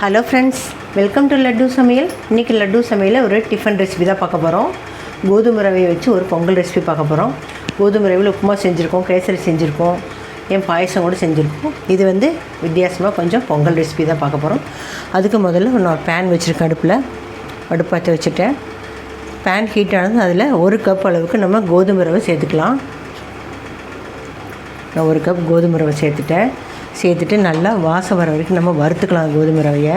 Hello friends welcome to laddu சமையல் இன்றைக்கி லட்டு சமையலில் ஒரு டிஃபன் ரெசிபி தான் பார்க்க போகிறோம் கோதுமை ரவையை வச்சு ஒரு பொங்கல் ரெசிபி பார்க்க போகிறோம் கோதுமை ரவையில் உப்புமா செஞ்சுருக்கோம் கேசரி செஞ்சுருக்கோம் என் பாயசம் கூட செஞ்சுருக்கோம். இது வந்து வித்தியாசமாக கொஞ்சம் பொங்கல் ரெசிபி தான் பார்க்க போகிறோம் அதுக்கு முதல்ல நான் பேன் வச்சுருக்கேன் அடுப்பில். அடுப்பாற்றி வச்சுட்டேன். பேன் ஹீட் ஆனது அதில் ஒரு கப் அளவுக்கு நம்ம கோதுமை ரவை சேர்த்துக்கலாம். நான் ஒரு கப் கோதுமை ரவை சேர்த்துட்டேன். சேர்த்துட்டு நல்லா வாசம் வர வரைக்கும் நம்ம வறுத்துக்கலாம் கோதுமை ரவையை.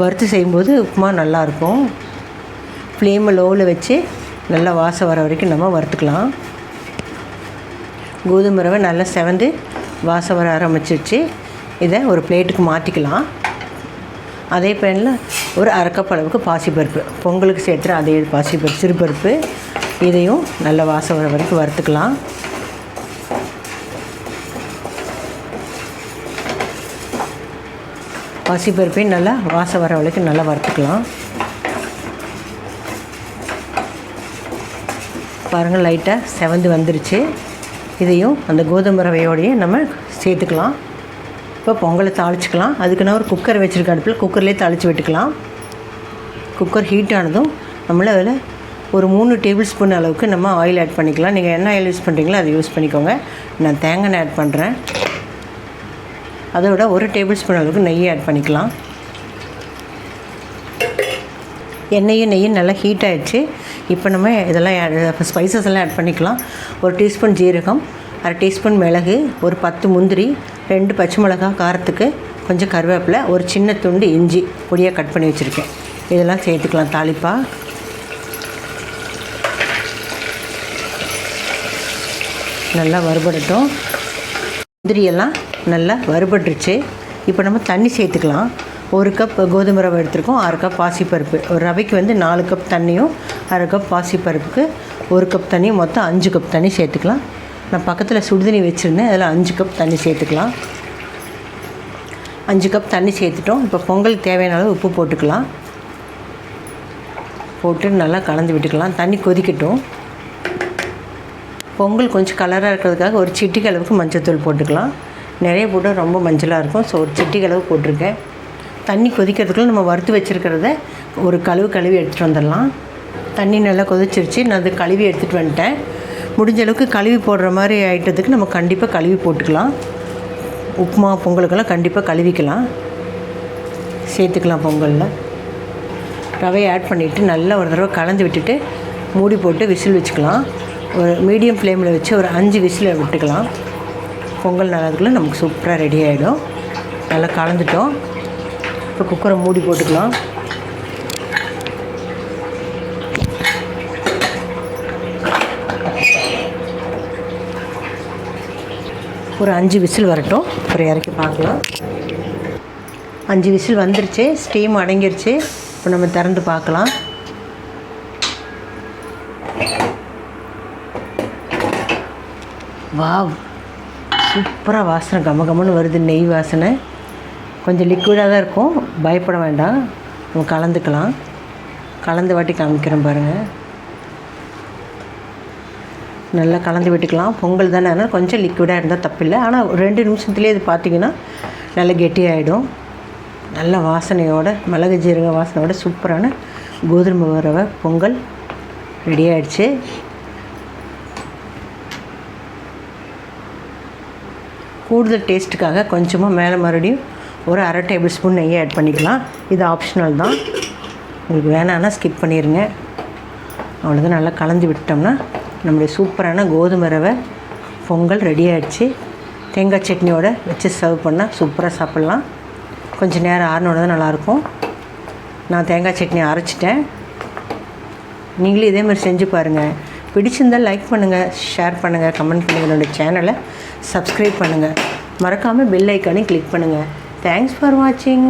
வறுத்து செய்யும்போது உப்புமா நல்லாயிருக்கும் ஃப்ளேமை லோவில் வச்சு நல்லா வாசம் வர வரைக்கும் நம்ம வறுத்துக்கலாம். கோதுமை ரவை நல்லா செவந்து வாசம் வர ஆரம்பிச்சிருச்சு. இதை ஒரு பிளேட்டுக்கு மாற்றிக்கலாம் அதே பேனில் ஒரு அரைக்கப் அளவுக்கு பாசிப்பருப்பு. பொங்கலுக்கு சேர்த்துற அதே பாசிப்பருப்பு சிறுபருப்பு. இதையும் நல்ல வாசம் வர வரைக்கும் வறுத்துக்கலாம். பாசிப்பருப்பையும் நல்லா வாசம் வர வரைக்கும் நல்லா வறுத்துக்கலாம். பாருங்கள் லைட்டாக செவந்து வந்துருச்சு. இதையும் அந்த கோதுமை ரவையோடையே நம்ம சேர்த்துக்கலாம். இப்போ பொங்கலை தாளிச்சிக்கலாம். அதுக்கு நான் ஒரு குக்கர் வச்சுருக்க அடுப்பில் குக்கர்லேயே தாளித்து விட்டுக்கலாம். குக்கர் ஹீட் ஆனதும் நம்மள அதில் ஒரு மூணு டேபிள் ஸ்பூன் அளவுக்கு நம்ம ஆயில் ஆட் பண்ணிக்கலாம். நீங்கள் என்ன ஆயில் யூஸ் பண்ணுறீங்களோ அதை யூஸ் பண்ணிக்கோங்க. நான் தேங்காய் ஆட் பண்ணுறேன் அதோட ஒரு டேபிள் ஸ்பூன் அளவுக்கு நெய் ஆட் பண்ணிக்கலாம். எண்ணெயும் நெய்யும் நல்லா ஹீட் ஆகிடுச்சு இப்போ நம்ம இதெல்லாம் ஸ்பைசஸ் எல்லாம் ஆட் பண்ணிக்கலாம். ஒரு டீஸ்பூன் ஜீரகம் அரை டீஸ்பூன் மிளகு ஒரு பத்து முந்திரி ரெண்டு பச்சை மிளகாய் காரத்துக்கு கொஞ்சம் கருவேப்பிலை ஒரு சின்ன துண்டு இஞ்சி பொடியாக கட் பண்ணி வச்சுருக்கேன். இதெல்லாம் சேர்த்துக்கலாம் தாளிப்பாக நல்லா வறுபடட்டும். முந்திரியெல்லாம் நல்லா வறுபட்டுருச்சு. இப்போ நம்ம தண்ணி சேர்த்துக்கலாம். ஒரு கப் கோதுமை ரவை எடுத்துருக்கோம் அரை கப் பாசிப்பருப்பு. ஒரு ரவைக்கு வந்து நாலு கப் தண்ணியும் அரை கப் பாசிப்பருப்புக்கு ஒரு கப் தண்ணியும் மொத்தம் அஞ்சு கப் தண்ணி சேர்த்துக்கலாம். நான் பக்கத்தில் சுடுதண்ணி வச்சுருந்தேன் அதில் அஞ்சு கப் தண்ணி சேர்த்துக்கலாம். அஞ்சு கப் தண்ணி சேர்த்துட்டோம். இப்போ பொங்கலுக்கு தேவையான அளவு உப்பு போட்டுக்கலாம். போட்டு நல்லா கலந்து விட்டுக்கலாம். தண்ணி கொதிக்கட்டும். பொங்கல் கொஞ்சம் கலராக இருக்கிறதுக்காக ஒரு சிட்டிக்கு அளவுக்கு மஞ்சத்தூள் போட்டுக்கலாம். நிறைய போட்டால் ரொம்ப மஞ்சளாக இருக்கும். ஸோ ஒரு சிட்டிக்கு அளவு போட்டிருக்கேன். தண்ணி கொதிக்கிறதுக்குள்ள நம்ம வறுத்து வச்சுருக்கிறத ஒரு கழுவு கழுவி எடுத்துகிட்டு வந்துடலாம். தண்ணி நல்லா கொதிச்சிருச்சு. நான் அது கழுவி எடுத்துகிட்டு வந்துட்டேன். முடிஞ்ச அளவுக்கு கழுவி போடுற மாதிரி ஐட்டத்துக்கு நம்ம கண்டிப்பாக கழுவி போட்டுக்கலாம். உப்புமா பொங்கலுக்கெல்லாம் கண்டிப்பாக கழுவிக்கலாம். சேர்த்துக்கலாம் பொங்கலில். ரவையை ஆட் பண்ணிவிட்டு நல்லா ஒரு தடவை கலந்து விட்டுட்டு மூடி போட்டு விசில் வச்சுக்கலாம். ஒரு மீடியம் ஃப்ளேமில் வச்சு ஒரு அஞ்சு விசில் விட்டுக்கலாம். பொங்கல் நல்லதுக்குள்ளே நமக்கு சூப்பராக ரெடி ஆகிடும் நல்லா கலந்துட்டோம். இப்போ குக்கரை மூடி போட்டுக்கலாம். ஒரு அஞ்சு விசில் வரட்டும். அப்புறம் இறக்கி பார்க்கலாம். அஞ்சு விசில் வந்துருச்சு. ஸ்டீம் அடங்கிருச்சு. இப்போ நம்ம திறந்து பார்க்கலாம். வாவ். சூப்பராக வாசனை கம கமன்னு வருது நெய் வாசனை. கொஞ்சம் லிக்விடாக தான் இருக்கும். பயப்பட வேண்டாம். நம்ம கலந்துக்கலாம். கலந்து வாட்டி காமிக்கிறோம் பாருங்கள் நல்லா கலந்து விட்டுக்கலாம். பொங்கல் தானே அதனால் கொஞ்சம் லிக்விடாக இருந்தால் தப்பில்லை. ஆனால் ஒரு ரெண்டு நிமிஷத்துலேயே இது பார்த்தீங்கன்னா நல்லா கெட்டியாகிடும் நல்ல வாசனையோட மிளகு ஜீரக வாசனையோட சூப்பரான கோதுமை ரவை பொங்கல் ரெடி ஆகிடுச்சு கூடுதல் டேஸ்ட்டுக்காக கொஞ்சமாக மேலே மறுபடியும் ஒரு அரை டேபிள் ஸ்பூன் நெய்யை ஆட் பண்ணிக்கலாம். இது ஆப்ஷனல் தான். உங்களுக்கு வேணான்னா ஸ்கிப் பண்ணிடுங்க அவ்வளோதான் நல்லா கலந்து விட்டோம்னா நம்மளுடைய சூப்பரான கோதுமை ரவை பொங்கல் ரெடி ஆகிடுச்சு தேங்காய் சட்னியோட வச்சு சர்வ் பண்ணால் சூப்பராக சாப்பிட்லாம். கொஞ்சம் நேரம் ஆறினோட தான் நல்லாயிருக்கும். நான் தேங்காய் சட்னி அரைச்சிட்டேன். நீங்களும் இதே மாதிரி செஞ்சு பாருங்கள் பிடிச்சிருந்தால் லைக் பண்ணுங்கள் ஷேர் பண்ணுங்கள் கமெண்ட் பண்ணுங்கள் என்னோடய சேனலை சப்ஸ்கிரைப் பண்ணுங்கள் மறக்காமல் பெல் ஐக்கானையும் கிளிக் பண்ணுங்கள் தேங்க்ஸ் ஃபார் வாட்சிங்